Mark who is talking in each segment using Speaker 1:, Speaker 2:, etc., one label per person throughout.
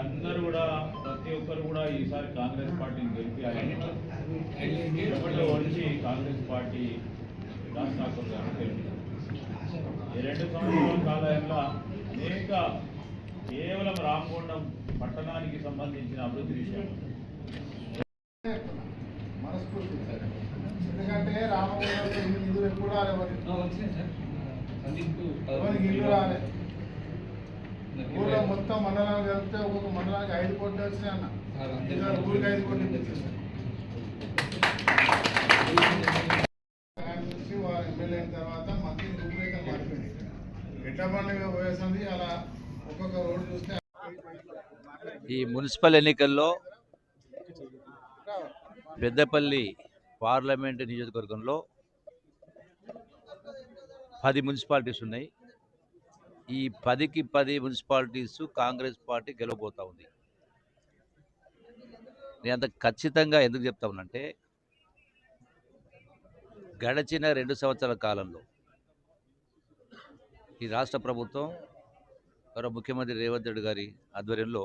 Speaker 1: అందరూ కూడా ప్రతి ఒక్కరు కూడా ఈసారి కాంగ్రెస్ పార్టీని గెలిపి ఇప్పట్లో వచ్చి కాంగ్రెస్ పార్టీ రాజ్ ఠాకూర్ గారు గెలిపారు. ఈ రెండు సంవత్సరాల కాలంలో అనేక కేవలం రామగుండం పట్టణానికి సంబంధించిన అభివృద్ధి విషయం
Speaker 2: మనస్ఫూర్తి ఎందుకంటే రామగుండంలో ఇన్ని నిధులు ఎప్పుడు రాలే మరి. ఎవరికి ఇల్లు రాలే ఊళ్ళో మొత్తం మండలాలు కలిపితే ఒక్కొక్క మండలానికి ఐదు కోట్లు వచ్చినాయి అన్న. ఊరికి ఐదు కోట్లు నుంచి వారు ఎమ్మెల్యే అయిన తర్వాత మంత్రి రూపురేఖ మారిపోయింది ఎట్ల పండుగ పోయేసింది అలా ఒక్కొక్క రోడ్డు చూస్తే
Speaker 3: ఈ మున్సిపల్ ఎన్నికల్లో పెద్దపల్లి పార్లమెంట్ నియోజకవర్గంలో పది మున్సిపాలిటీస్ ఉన్నాయి. ఈ పదికి పది మున్సిపాలిటీస్ కాంగ్రెస్ పార్టీ గెలవబోతూ ఉంది. నేను అంత ఖచ్చితంగా ఎందుకు చెప్తా ఉన్నానంటే గడచిన రెండు సంవత్సరాల కాలంలో ఈ రాష్ట్ర ప్రభుత్వం గౌరవ ముఖ్యమంత్రి రేవంత్ రెడ్డి గారి ఆధ్వర్యంలో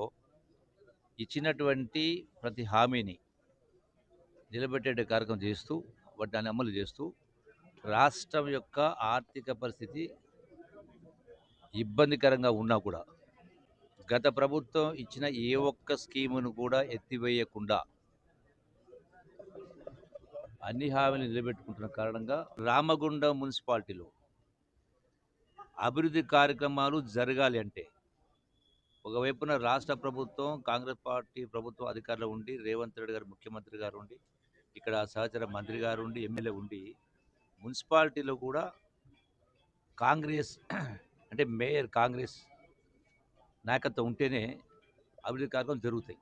Speaker 3: ఇచ్చినటువంటి ప్రతి హామీని నిలబెట్టే కార్యక్రమం చేస్తూ వాటిని అమలు చేస్తూ రాష్ట్రం యొక్క ఆర్థిక పరిస్థితి ఇబ్బందికరంగా ఉన్నా కూడా గత ప్రభుత్వం ఇచ్చిన ఏ ఒక్క స్కీమును కూడా ఎత్తివేయకుండా అన్ని హామీలు నిలబెట్టుకుంటున్న కారణంగా రామగుండం మున్సిపాలిటీలో అభివృద్ధి కార్యక్రమాలు జరగాలి అంటే ఒకవైపున రాష్ట్ర ప్రభుత్వం కాంగ్రెస్ పార్టీ ప్రభుత్వం అధికారులు ఉండి రేవంత్ రెడ్డి గారు ముఖ్యమంత్రి గారు ఉండి ఇక్కడ సహచర మంత్రి గారు ఉండి ఎమ్మెల్యే ఉండి మున్సిపాలిటీలో కూడా కాంగ్రెస్ అంటే మేయర్ కాంగ్రెస్ నాయకత్వం ఉంటేనే అభివృద్ధి కార్యక్రమం జరుగుతాయి.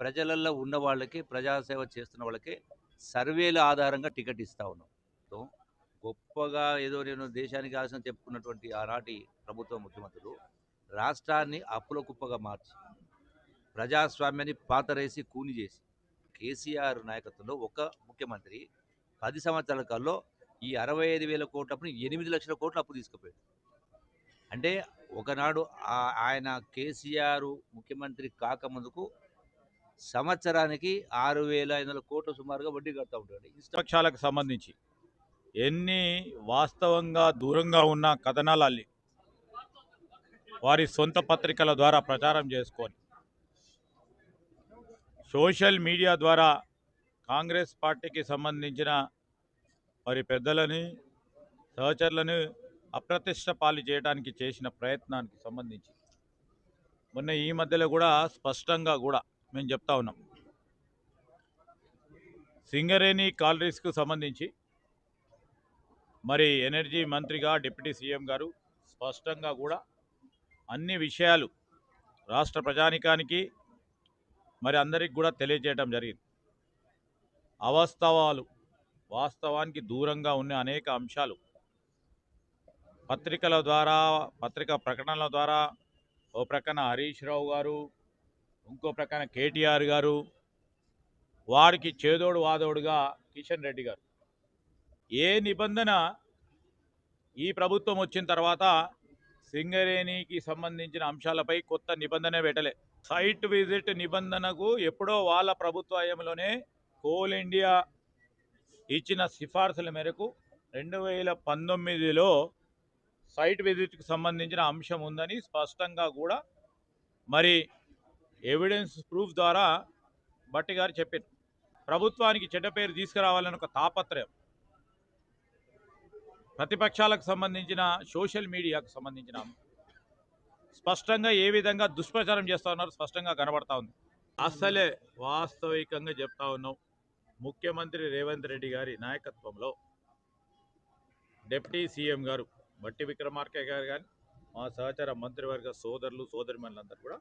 Speaker 3: ప్రజలలో ఉన్న వాళ్ళకి ప్రజాసేవ చేస్తున్న వాళ్ళకి సర్వేల ఆధారంగా టికెట్ ఇస్తా ఉన్నాం. గొప్పగా ఏదో నేను దేశానికి ఆశనం చెప్పుకున్నటువంటి ఆనాటి ప్రభుత్వ ముఖ్యమంత్రులు రాష్ట్రాన్ని అప్పుల కుప్పగా మార్చి ప్రజాస్వామ్యాన్ని పాతరేసి కూని చేసి కేసీఆర్ నాయకత్వంలో ఒక ముఖ్యమంత్రి పది సంవత్సరాల కాలంలో ఈ అరవై ఐదు వేల కోట్ల అప్పుని ఎనిమిది లక్షల కోట్ల అప్పు తీసుకుపోయాడు. అంటే ఒకనాడు ఆయన కేసీఆర్ ముఖ్యమంత్రి కాకముందుకు సంవత్సరానికి ఆరు వేల ఐదు వందల కోట్ల సుమారుగా వడ్డీ కడతా ఉంటాడు. ఇష్టం
Speaker 1: పక్షాలకు సంబంధించి ఎన్ని వాస్తవంగా దూరంగా ఉన్న కథనాలు అల్లి వారి సొంత పత్రికల ద్వారా ప్రచారం చేసుకొని సోషల్ మీడియా ద్వారా కాంగ్రెస్ పార్టీకి సంబంధించిన మరి పెద్దలని సహచరులను అప్రతిష్ట పాలు చేయడానికి చేసిన ప్రయత్నానికి సంబంధించి. మొన్న ఈ మధ్యలో కూడా స్పష్టంగా కూడా మేము చెప్తా ఉన్నాం. సింగరేణి కాలరీస్కు సంబంధించి మరి ఎనర్జీ మంత్రిగా డిప్యూటీ సీఎం గారు స్పష్టంగా కూడా అన్ని విషయాలు రాష్ట్ర ప్రజానికానికి మరి అందరికి కూడా తెలియజేయడం జరిగింది. అవాస్తవాలు వాస్తవానికి దూరంగా ఉన్న అనేక అంశాలు పత్రికల ద్వారా పత్రిక ప్రకటనల ద్వారా ఓ ప్రక్కన హరీష్ రావు గారు ఇంకో ప్రక్కన కేటీఆర్ గారు వారికి చేదోడు వాదోడుగా కిషన్ రెడ్డి గారు. ఏ నిబంధన ఈ ప్రభుత్వం వచ్చిన తర్వాత సింగరేణికి సంబంధించిన అంశాలపై కొత్త నిబంధన పెట్టలే. సైట్ విజిట్ నిబంధనకు ఎప్పుడో వాళ్ళ ప్రభుత్వయంలోనే కోల్ ఇండియా ఇచ్చిన సిఫార్సుల మేరకు రెండు వేల పంతొమ్మిదిలో సైట్ విజిట్కి సంబంధించిన అంశం ఉందని స్పష్టంగా కూడా మరి ఎవిడెన్స్ ప్రూఫ్ ద్వారా భట్టి గారు చెప్పారు ప్రభుత్వానికి చెడ్డ పేరు తీసుకురావాలని ఒక తాపత్రయం. ప్రతిపక్షాలకు సంబంధించిన సోషల్ మీడియాకు సంబంధించిన స్పష్టంగా ఏ విధంగా దుష్ప్రచారం చేస్తా ఉన్నారో స్పష్టంగా కనబడతా ఉంది. అసలే వాస్తవికంగా చెప్తా ఉన్నాం. ముఖ్యమంత్రి రేవంత్ రెడ్డి గారి నాయకత్వంలో డిప్యూటీ సీఎం గారు బట్టి విక్రమార్కే గారు కానీ మా సహచర మంత్రివర్గ సోదరులు సోదరిమణులందరూ కూడా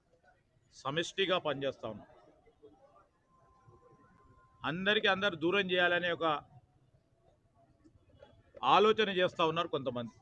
Speaker 1: సమిష్టిగా పనిచేస్తా ఉన్నాం. అందరికీ అందరు దూరం చేయాలనే ఒక ఆలోచన చేస్తూ ఉన్నారు కొంతమంది.